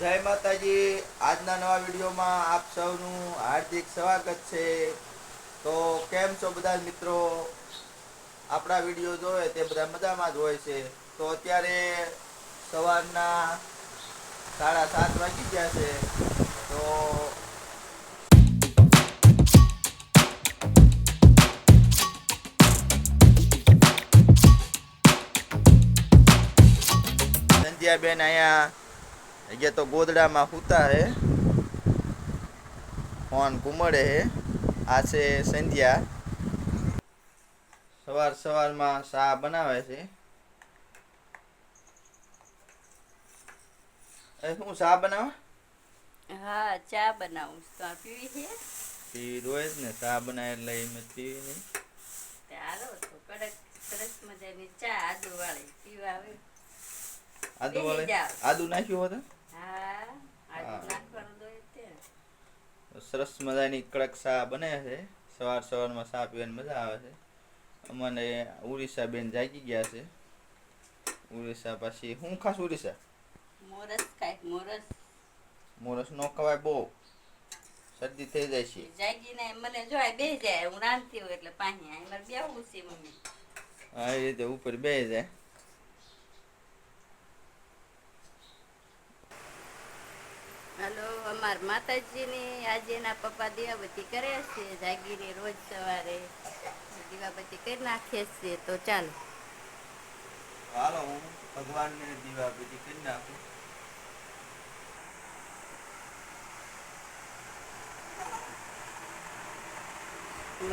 જય માતાજી. આજના નવા વિડીયોમાં આપ સૌનું હાર્દિક સ્વાગત છે. તો કેમ છો બધા મિત્રો? આપણા વીડિયો જોવે તે બધા મજામાં જ હોય છે. તો અત્યારે સવારના સાડા સાત વાગી ગયા છે. તો સંધ્યાબેન અહીંયા અહીંયા તો ગોદડામાં સૂતા હે ફોન ઘુમડે હે આ છે સંધ્યા સવાર સવારમાં ચા બનાવે છે એ શું ચા બનાવે હા ચા બનાવું તો આ પીવી છે પી રોજ ને ચા બનાવે એટલે એમ જ પીવી નહીં તે હાલો તો કડક સરસ મજાની ચા આદુ વાળી પીવા આવે આદુ બેસી વાળે જાઓ. આદુ નાખ્યું હતું સરસ મજાની કડક સા બને છે. સવાર સવારમાં સા પીવાની મજા આવે છે. અમને ઉડીસા બેન જાગી ગયા છે. ઉડીસા પછી હું ખાસ ઉડીસા? મોરસ કાંઈક મોરસ. મોરસ નો ખવાય બહુ. શરદી થઈ જાય છે. જાગીને મને જો બે જાય હું રાંધતી હોય એટલે પાણી. આ મારે બેવું છે મમ્મી. આ રીતે ઉપર બે જાય. હાલો અમાર માતાજીની આજે એના પપ્પા દીવાબત્તી કરે છે જાગીરે રોજ સવારે દીવાબત્તી કરી નાખીએ છીએ તો ચાલો. હાલો હું ભગવાનને દીવા બધી કરી નાખું.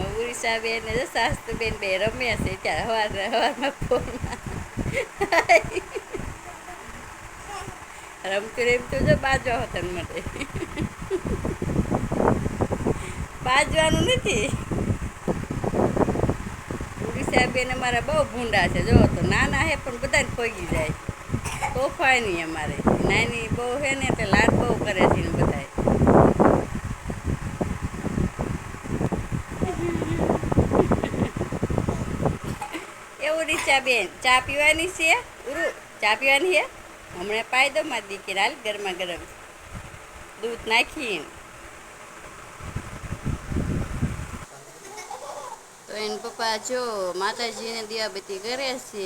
ઉડીસા બેન ને બે રમ્યા છે ત્યાં હવાર હવારમાં ફોનમાં રમતું રમતું જો બાજવા હતા માટે. બાજવાનું નથી. ઉડીસા બેન અમારા બહુ ભૂંડા છે, જો, તો નાના હે પણ બધાને પગી જાય. તોફાની અમારે. નાની બહુ હે ને એટલે લાડ બહુ કરે છે ને બધાય એવું રીચા બેન, ચા પીવાની છે? ચા પીવાની છે? હમણાં પાઈ દો મારી દીકરી હાલ ગરમા ગરમ. દૂધ નાખીને. તો એના પપ્પા જો માતાજીને દિયાબત્તી કરે છે.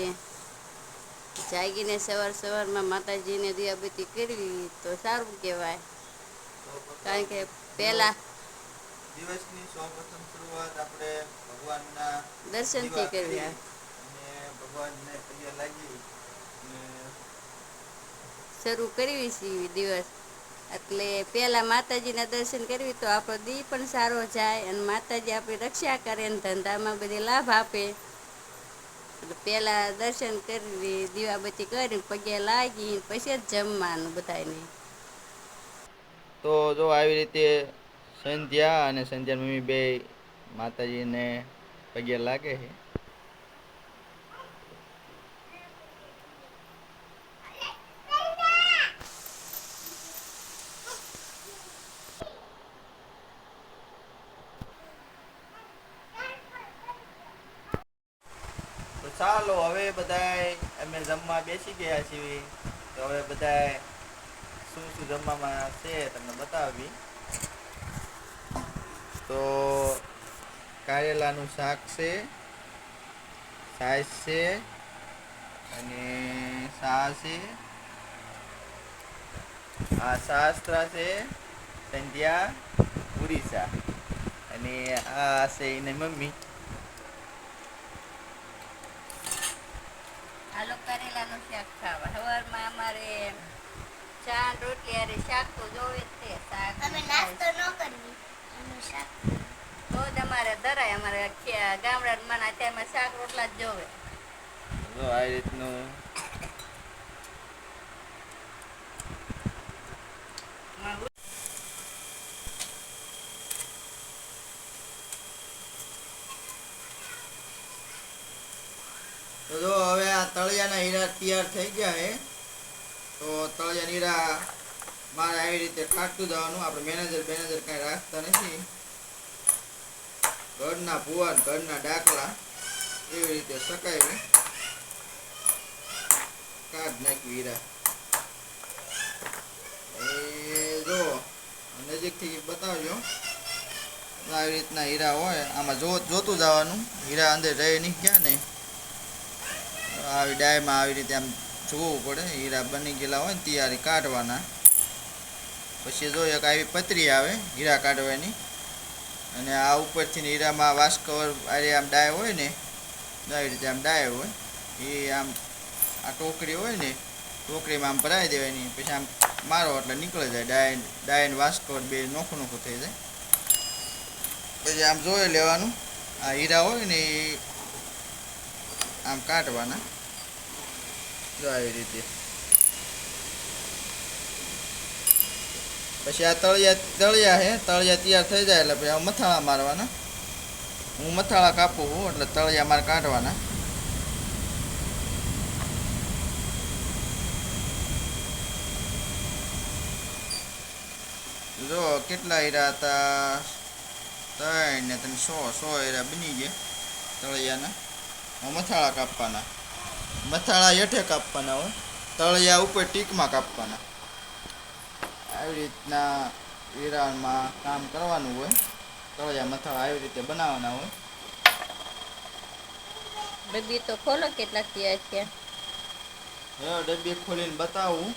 જાગીને સવાર સવારમાં માતાજીને દિયાબત્તી કરવી તો સારું કહેવાય. કારણ કે પહેલાં દિવસની સૌપ્રથમ શરૂઆત આપણે ભગવાનના દર્શનથી કરીએ. અને ભગવાનને પ્રિય લાગી. શરૂ કરવી છે દિવસ. એટલે પહેલાં માતાજીના દર્શન કરવી તો આપણો દી પણ સારો જાય અને માતાજી આપણી રક્ષા કરે અને ધંધામાં બધી લાભ આપે. એટલે પહેલા દર્શન કરવી, દીવાબત્તી કરી પગે લાગી પછી જ જમવાનું બધાને તો જો આવી રીતે સંધ્યા અને સંધ્યા મમ્મી બે માતાજીને પગે લાગે છે. ચાલો, હવે બધાય અમે જમવા બેસી ગયા છીએ. તો હવે બધાય શું શું જમવામાં છે તમને બતાવી તો કારેલાનું શાક છે સાઈઝ છે, અને સા છે, આ શાસ્ત્રા છે, સંધ્યા ઉડીસા અને આ છે એની મમ્મી. હાલો કરેલાનું શાક ખાવા. સવારમાં અમારે ચા રોટલી અરે શાક તો જોવે જ તે શાક અમે નાસ્તો ન કરવી અમે શાક તો જ અમારે ધરાય અમારે ગામડા ગામડાના માના ત્યાં શાક રોટલા જ જોવે. જો આ રીતનું તો જો હવે આ તળિયાના હીરા તૈયાર થઈ ગયા છે તો તળિયાના હીરા મારે આવી રીતે કાઢતું જવાનું. આપણે મેનેજર મેનેજર કાંઈ રાખતા નથી. ઘરના ભુવાન ઘરના ડાકલા એવી રીતે શકાય કાઢ નાખ્યું હીરા. એ નજીકથી બતાવજો. આવી રીતના હીરા હોય. આમાં જો જોતું જવાનું. હીરા અંદર રહે નહીં ક્યાં ને આવી ડાયમાં આવી રીતે આમ જોવું પડે. હીરા બની ગયેલા હોય ને તૈયારી કાઢવાના. પછી જો એક આવી પતરી આવે, હીરા કાઢવાની. અને આ ઉપરથી હીરામાં વાસ્કવર આરે આમ ડાય હોય ને, આવી રીતે આમ ડાય હોય. એ આમ આ ટોકરી હોય ને, ટોકરીમાં આમ ભરાઈ દેવાની. પછી આમ મારો એટલે નીકળી જાય ડાય, ડાયન ને વાસ્કવર બે નોખું નોખું થઈ જાય. પછી આમ જોઈ લેવાનું. આ હીરા હોય ને એ આમ કાઢવાના. આવી રીતે. પછી આ તળિયા તળિયા છે તળિયા તૈયાર થઈ જાય એટલે પછી મથાળા મારવાના. હું મથાળા કાપું છું, એટલે તળિયા મારે કાઢવાના. જો કેટલા હીરા હતા? ત્રણ ને ત્રણ સો સો હીરા બની ગયા તળિયાના. મથાળા કાપવાના. મથાળા હેઠે કાપવાના હોય તળિયા ઉપર ટીકમાં કાપવાના. આવી રીતના હીરામાં કામ કરવાનું હોય. તળિયા મથાળા આવી રીતે બનાવવાના હોય. ડબ્બી તો ખોલો કેટલા થયા છે. હવે ડબ્બી ખોલીને બતાવું.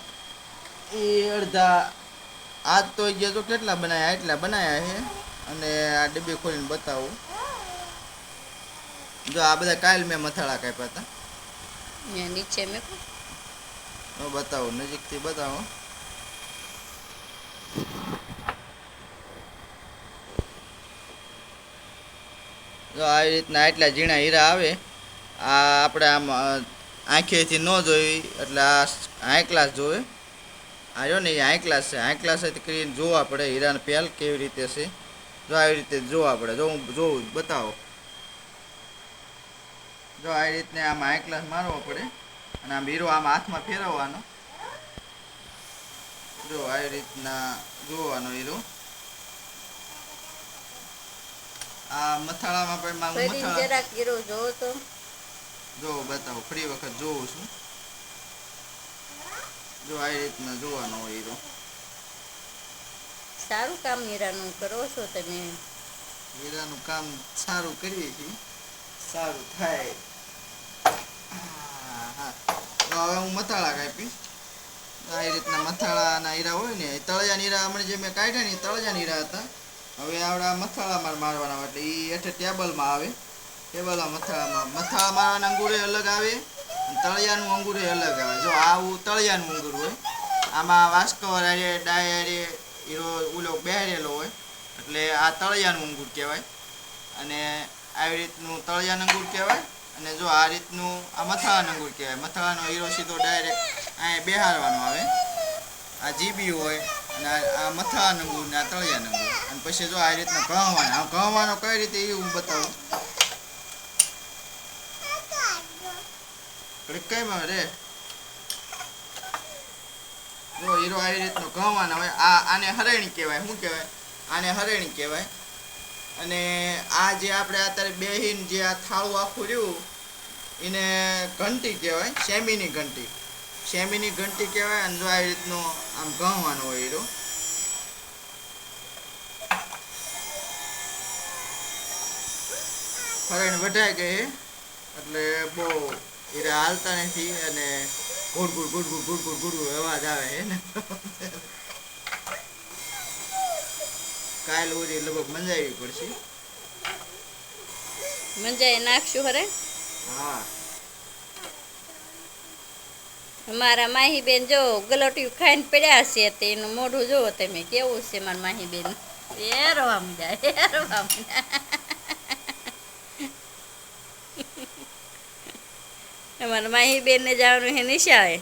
એ અડધા આજ તો ગયા તો કેટલા બનાવ્યા એટલા બનાવ્યા છે. અને આ ડબ્બી ખોલીને બતાવું. જો આ બધા કાલ મેં મથાળા કાપ્યા હતા. અહીંયા નીચે મેકો. હું, બતાવો, નજીકથી બતાવો. જો આવી રીતના એટલા ઝીણા હીરા આવે, આ આપણે આમ આંખેથી ન જોઈ, એટલે આ હાઈ ક્લાસ જોવે. આ જો ને એ હાઈ ક્લાસ છે હાઈ ક્લાસ કરીને જોવા પડે હીરાને પહેલ કેવી રીતે છે. જો આવી રીતે જોવા પડે, જો હું જોઉં, બતાવો. જો આ રીતને આમ હાઈ ક્લાસ મારવો પડે અને આમ હીરો આમ હાથમાં ફેરવવાનો. જો આવી રીતના જોવાનો હીરો. આ મથાળામાં પણ મારું મથાળા. જરાક ગીરો જોવો તો. જો બતાવો ફરી વખત જોઉં છું. જો આવી રીતના જોવાનો હીરો. સારું કામ હીરાનું કરો છો તમે. હીરાનું કામ સારું કરીએ છીએ. સારું થાય. તો હવે હું મથાળા કાપી આવી રીતના મથાળાના હીરા હોય ને તળિયા હીરા હમણાં જે મેં કાઢ્યા ને તળિયા હીરા હતા. હવે આવડા મથાળામાં મારવાના એટલે એ હેઠે ટેબલમાં આવે. ટેબલમાં મથાળામાં મથાળા મારવાના અંગુરે અલગ આવે તળિયાનું અંગુરે અલગ આવે. જો આવું તળિયાનું અંગુર હોય, આમાં વાસ્કવર આરે ડાય હારે ઓલો બેહરેલો હોય, એટલે આ તળિયાનું અંગુર કહેવાય. અને આવી રીતનું તળિયાનું અંગુર કહેવાય. અને જો આ રીતનું આ મથાળાનો અંગૂર કહેવાય. મથાળાનો હીરો સીધો ડાયરેક્ટ અહીંયા બેહારવાનો આવે. આ જીબી હોય અને આ- મથાળાનો અંગૂર ને આ તળિયાનો અંગૂર. અને પછી જો આ રીતનો ઘઉંવાનો આ ઘઉંવાનો કઈ રીતે એ હું બતાવું? કઈમાં રે. જો હીરો આવી રીતનો ઘઉંવાનો હોય, આ આને હરેણી કહેવાય. શું કહેવાય? આને હરેણી કહેવાય. અને આ જે આપણે અત્યારે બેહીન જે આ થાળું આખું રહ્યું, એને ઘંટી કહેવાય, શેમીની ઘંટી. શેમીની ઘંટી કહેવાય અને જો આવી રીતનું આમ ઘઉંવાનું હોય એરો. ફરણ વધાય ગઈ એટલે બહુ એ હાલતા નથી અને good good good good good good good અવાજ આવે એને કાલ ઓરી લગભગ મંજાવી પડશે. મંજાઈ નાખશું હરે? હા. અમારા માહીબેન જો ગલોટિયું ખાઈને પડ્યા છે તે એનું મોઢું જુઓ તમે કેવું છે મારા માહીબેન? એરવા મજા એરવા મજા અમારા માહીબેનને જવાનું હે નિશાળે.